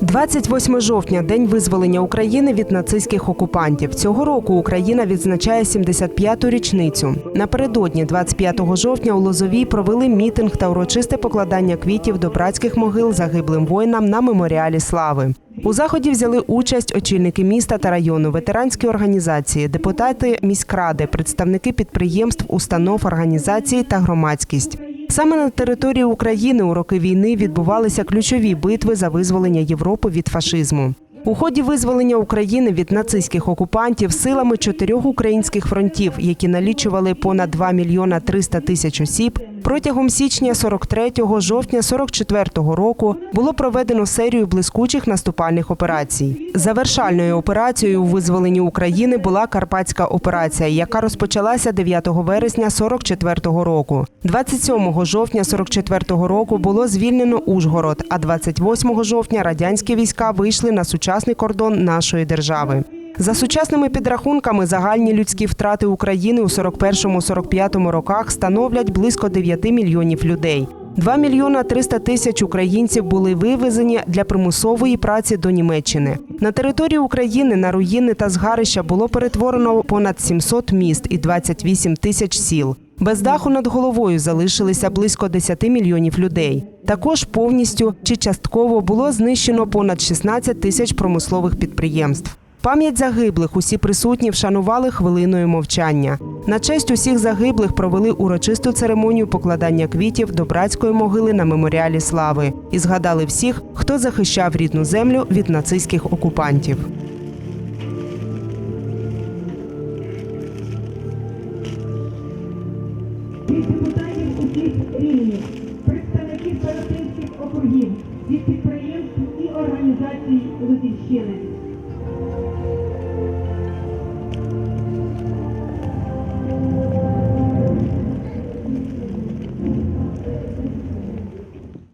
28 жовтня день визволення України від нацистських окупантів. Цього року Україна відзначає 75-ту річницю. Напередодні, 25 жовтня, у Лозовій провели мітинг та урочисте покладання квітів до братських могил загиблим воїнам на меморіалі слави. У заході взяли участь очільники міста та району, ветеранські організації, депутати міськради, представники підприємств, установ, організацій та громадськість. Саме на території України у роки війни відбувалися ключові битви за визволення Європи від фашизму. У ході визволення України від нацистських окупантів силами чотирьох українських фронтів, які налічували понад 2 мільйона 300 тисяч осіб, протягом січня 43-го, жовтня 44-го року було проведено серію блискучих наступальних операцій. Завершальною операцією у визволенні України була Карпатська операція, яка розпочалася 9 вересня 44-го року. 27 жовтня 44-го року було звільнено Ужгород, а 28 жовтня радянські війська вийшли на сучасний кордон нашої держави. За сучасними підрахунками, загальні людські втрати України у 41-45 роках становлять близько 9 мільйонів людей. 2 мільйона 300 тисяч українців були вивезені для примусової праці до Німеччини. На території України на руїни та згарища було перетворено понад 700 міст і 28 тисяч сіл. Без даху над головою залишилися близько 10 мільйонів людей. Також повністю чи частково було знищено понад 16 тисяч промислових підприємств. Пам'ять загиблих усі присутні вшанували хвилиною мовчання. На честь усіх загиблих провели урочисту церемонію покладання квітів до братської могили на меморіалі слави і згадали всіх, хто захищав рідну землю від нацистських окупантів. представників старостинських округів, від підприємств і організацій Лозівщини.